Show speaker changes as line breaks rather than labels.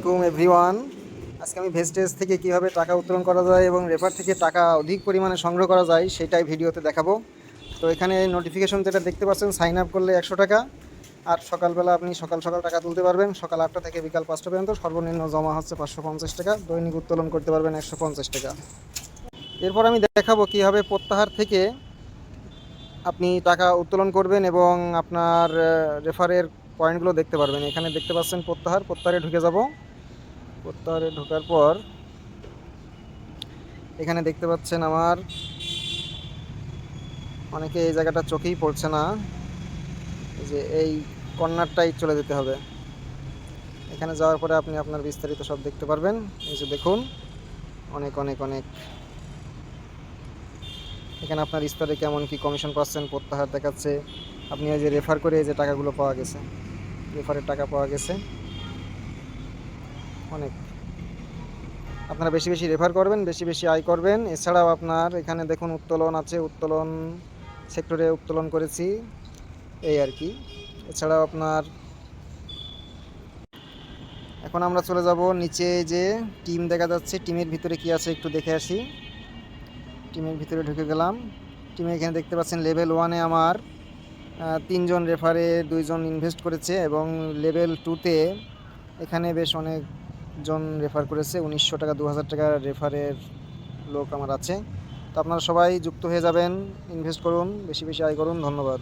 আসসালামাইকুম এভরিওয়ান আজকে আমি ভেস্টেজ থেকে কীভাবে টাকা উত্তোলন করা যায় এবং রেফার থেকে টাকা অধিক পরিমাণে সংগ্রহ করা যায়, সেটাই ভিডিওতে দেখাবো। তো এখানে নোটিফিকেশন যেটা দেখতে পাচ্ছেন সাইন আপ করলে একশো টাকা। আর সকালবেলা আপনি সকাল সকাল টাকা তুলতে পারবেন। সকাল আটটা থেকে বিকাল পাঁচটা পর্যন্ত সর্বনিম্ন জমা হচ্ছে পাঁচশো পঞ্চাশ টাকা। দৈনিক উত্তোলন করতে পারবেন একশো পঞ্চাশ টাকা। এরপর আমি দেখাবো কীভাবে প্রত্যাহার থেকে আপনি টাকা উত্তোলন করবেন এবং আপনার রেফারের পয়েন্টগুলো দেখতে পারবেন। এখানে দেখতে পাচ্ছেন প্রত্যাহার। প্রত্যাহারে ঢুকে যাব। প্রত্যাহারে ঢোকার পর এখানে দেখতে পাচ্ছেন আমার অনেকে এই জায়গাটা চোখেই পড়ছে না, যে এই কর্নারটাই চলে যেতে হবে। এখানে যাওয়ার পরে আপনি আপনার বিস্তারিত সব দেখতে পারবেন। এই যে দেখুন, অনেক অনেক অনেক। এখানে আপনার স্তরে কেমন কি কমিশন পাচ্ছেন, প্রত্যাহার দেখাচ্ছে। আপনি এই যে রেফার করে এই যে টাকাগুলো পাওয়া গেছে রেফারের টাকা পাওয়া গেছে। অনেক। আপনারা বেশি বেশি রেফার করবেন, বেশি বেশি আয় করবেন। এছাড়াও আপনার এখানে দেখুন উত্তোলন আছে, উত্তোলন সেক্টরে উত্তোলন করেছি, এই আর কি। এছাড়াও আপনার এখন আমরা চলে যাব নিচে যে টিম দেখা যাচ্ছে, টিমের ভিতরে কি আছে একটু দেখে আসি। টিমের ভিতরে ঢুকে গেলাম। টিমে এখানে দেখতে পাচ্ছেন লেভেল ওয়ানে আমার তিনজন রেফারে দুইজন ইনভেস্ট করেছে এবং লেভেল টুতে এখানে বেশ অনেকজন রেফার করেছে, উনিশশো টাকা দু হাজার টাকা রেফারের লোক আমার আছে। তো আপনারা সবাই যুক্ত হয়ে যাবেন, ইনভেস্ট করুন, বেশি বেশি আয় করুন, ধন্যবাদ।